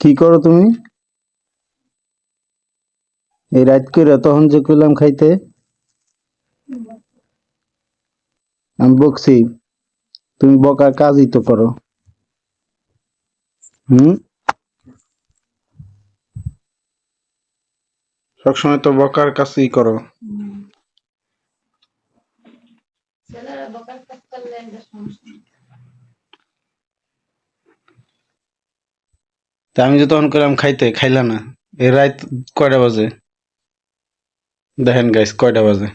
কি করো তুমি? এই রাত করে তখন যে কইলাম খাইতে? আমি বকছি। তুমি বকার কাজই তো করো। হুম? সবসময় তো বকার কাজই করো। সমস্যা তা আমি যে তখন করলাম খাইতে, খাইলা না। এই রাত কয়টা বাজে? দেখেন গাইস কয়টা বাজে?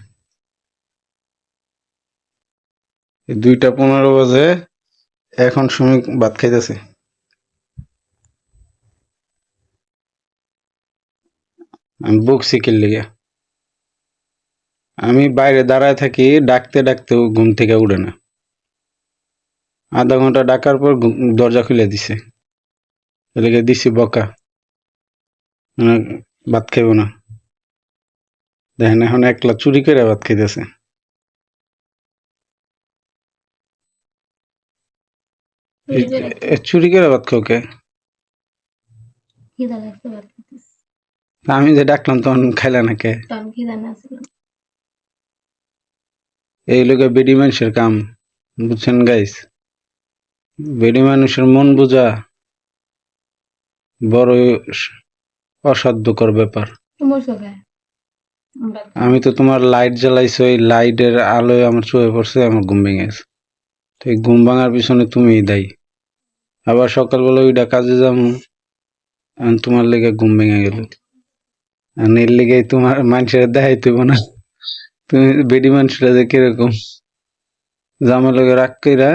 দুইটা পনেরো বাজে, এখন সময় ভাত খাইতেছে। আমি বকছি কিল লিগে। আমি বাইরে দাঁড়ায় থাকি, ডাকতে ডাকতে ঘুম থেকে উঠে না। আধা ঘণ্টা ডাকার পর দরজা খুলে দিছে। এদিকে দিছি বকা। মানে ভাত খাইব না। দেখেন এখন একলা চুরি করে ভাত খাইতেছে। চুরি করে? ভাত খাও কে? খেতেছি। আমি যে ডাকলাম তখন খাইলা না কে? এই লোকে বেডি মানুষের কাম বুঝছেন গাইস বেডি মানুষের মন বোঝা। বড় অসাধ্যকর ব্যাপার। আমি তো তোমার লাইট জ্বালাইছো এই লাইটের আলোয় আমার চোখে পড়ছে আমার ঘুম ভেঙে গেছে। তো এই ঘুম ভাঙার পিছনে তুমিই দায়ী। আবার সকালবেলা ওইটা কাজে যাব তোমার লেগে ঘুম ভেঙে গেল। আর এর লেগে তোমার মানুষের দেখাই হইবো না। তুমি বেডি মানুষরা যে কীরকম। জামার লগে রাগ কইরা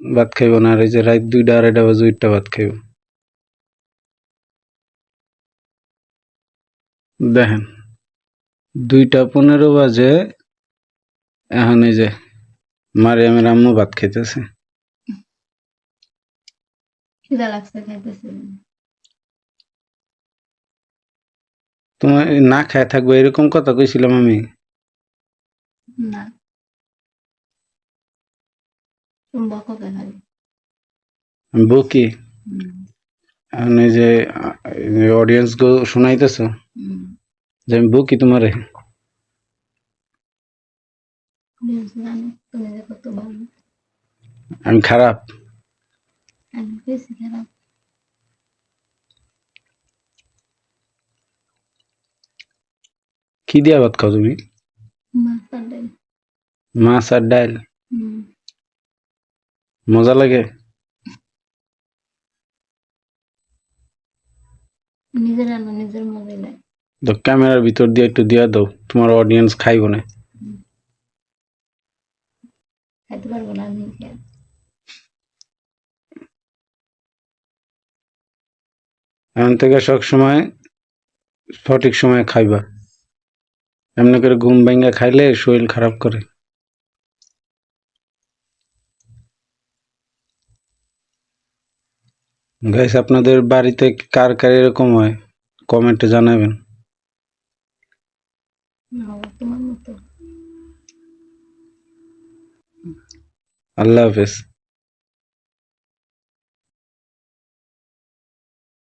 ভাত খাইব না আর এই যে রাত দুইটা আড়াইটা বাজে ওইটা ভাত খাইব। দেখেন দুইটা পনেরো বাজে এখন এই যে মারিয়ামের আম্মু ভাত খাইতেছে। তোমার না খায় থাকবে এরকম কথা কইছিলাম আমি। না। বকো এখন এই যে অডিয়েন্স গো শোনাইতেছ। যে আমি বকি তোমারে আমি খারাপ কি দিয়া ভাত খাও তুমি মাছ আর ডাল মজা লাগে নিজের রান্না নিজের মজাই লাগে তো ক্যামেরার ভিতর দিয়ে একটু দিয়া দাও তোমার অডিয়েন্স খাইব না। খাইতে পারব না আমি। এখন থেকে সব সময় সঠিক সময় খাইবা। এমনি করে ঘুম ভেঙে খাইলে শরীর খারাপ করে। গাইস আপনাদের বাড়িতে কার কার এরকম হয়? কমেন্টে জানাবেন। আল্লাহ হাফেজ